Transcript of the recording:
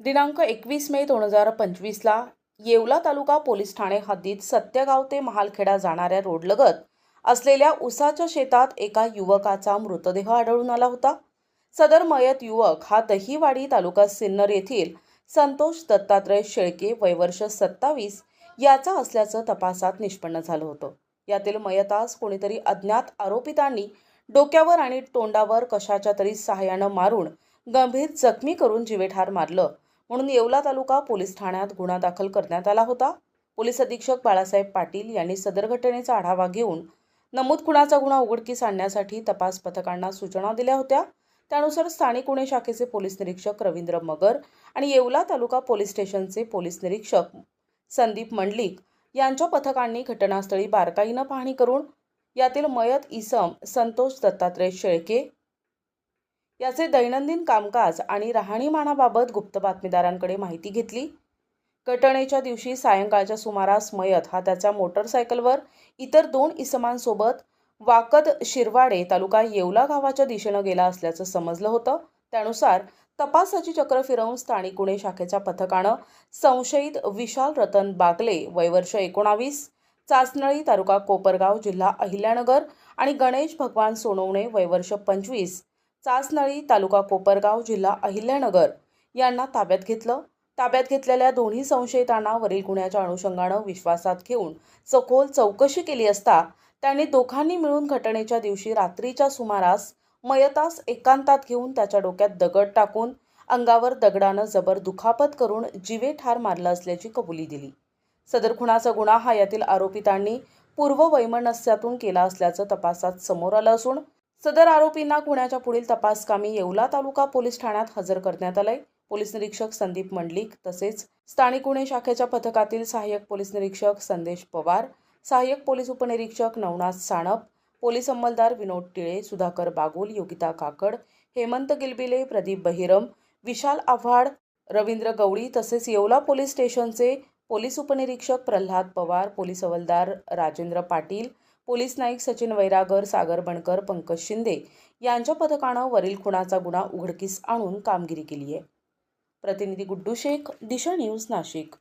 दिनांक एकवीस मे दोन हजार पंचवीसला येवला तालुका पोलीस ठाणे हद्दीत सत्यगाव ते महालखेडा जाणाऱ्या रोडलगत असलेल्या उसाच्या शेतात एका युवकाचा मृतदेह आढळून आला होता. सदर मयत युवक हा दहिवाडी तालुका सिन्नर येथील संतोष दत्तात्रय शेळके वयवर्ष सत्तावीस याचा असल्याचं तपासात निष्पन्न झालं होतं. यातील मयतास कोणीतरी अज्ञात आरोपितांनी डोक्यावर आणि तोंडावर कशाच्या तरी सहाय्यानं मारून गंभीर जखमी करून जिवेठार मारलं. म्हणून येवला तालुका पोलीस ठाण्यात गुन्हा दाखल करण्यात आला होता. पोलीस अधीक्षक बाळासाहेब पाटील यांनी सदर घटनेचा आढावा घेऊन नमूद खुणाचा गुन्हा उघडकीस आणण्यासाठी तपास पथकांना सूचना दिल्या होत्या. त्यानुसार स्थानिक गुन्हे शाखेचे पोलीस निरीक्षक रवींद्र मगर आणि येवला तालुका पोलीस स्टेशनचे पोलीस निरीक्षक संदीप मंडलिक यांच्या पथकांनी घटनास्थळी बारकाईनं पाहणी करून यातील मयत इसम संतोष दत्तात्रय शेळके याचे दैनंदिन कामकाज आणि राहणीमानाबाबत गुप्त बातमीदारांकडे माहिती घेतली. घटनेच्या दिवशी सायंकाळच्या सुमारास मयत हा त्याच्या मोटरसायकलवर इतर दोन इसमांसोबत वाकद शिरवाडे तालुका येवला गावाच्या दिशेनं गेला असल्याचं समजलं होतं. त्यानुसार तपासाची चक्र फिरवून स्थानिक गुन्हे शाखेच्या पथकानं संशयित विशाल रतन बागले वयवर्ष एकोणावीस चाचनळी तालुका कोपरगाव जिल्हा अहिल्यानगर आणि गणेश भगवान सोनवणे वयवर्ष पंचवीस चासनळी तालुका कोपरगाव जिल्हा अहिल्यानगर यांना ताब्यात घेतलं. ताब्यात घेतलेल्या दोन्ही संशयितांना वरील गुन्ह्याच्या अनुषंगानं विश्वासात घेऊन सखोल चौकशी केली असता त्यांनी दोघांनी मिळून घटनेच्या दिवशी रात्रीच्या सुमारास मयतास एकांतात घेऊन त्याच्या डोक्यात दगड टाकून अंगावर दगडानं जबर दुखापत करून जीवे ठार मारलं असल्याची कबुली दिली. सदर खुणाचा गुन्हा हा यातील आरोपितांनी पूर्ववैमनस्यातून केला असल्याचं तपासात समोर आलं असून सदर आरोपींना गुन्ह्याच्या पुढील तपासकामी येवला तालुका पोलीस ठाण्यात हजर करण्यात आलंय. पोलीस निरीक्षक संदीप मंडलिक तसेच स्थानिक गुन्हे शाखेच्या पथकातील सहाय्यक पोलीस निरीक्षक संदेश पवार सहाय्यक पोलीस उपनिरीक्षक नवनाथ साणप पोलीस अंमलदार विनोद टिळे सुधाकर बागुल योगिता काकड हेमंत गिलबिले प्रदीप बहिरम विशाल आव्हाड रवींद्र गवळी तसेच येवला पोलीस स्टेशनचे पोलीस उपनिरीक्षक प्रल्हाद पवार पोलीस हवलदार राजेंद्र पाटील पोलीस नाईक सचिन वैरागर सागर बनकर पंकज शिंदे यांच्या पथकानं वरील खुणाचा गुन्हा उघडकीस आणून कामगिरी केली आहे प्रतिनिधी गुड्डू शेख दिशा न्यूज नाशिक.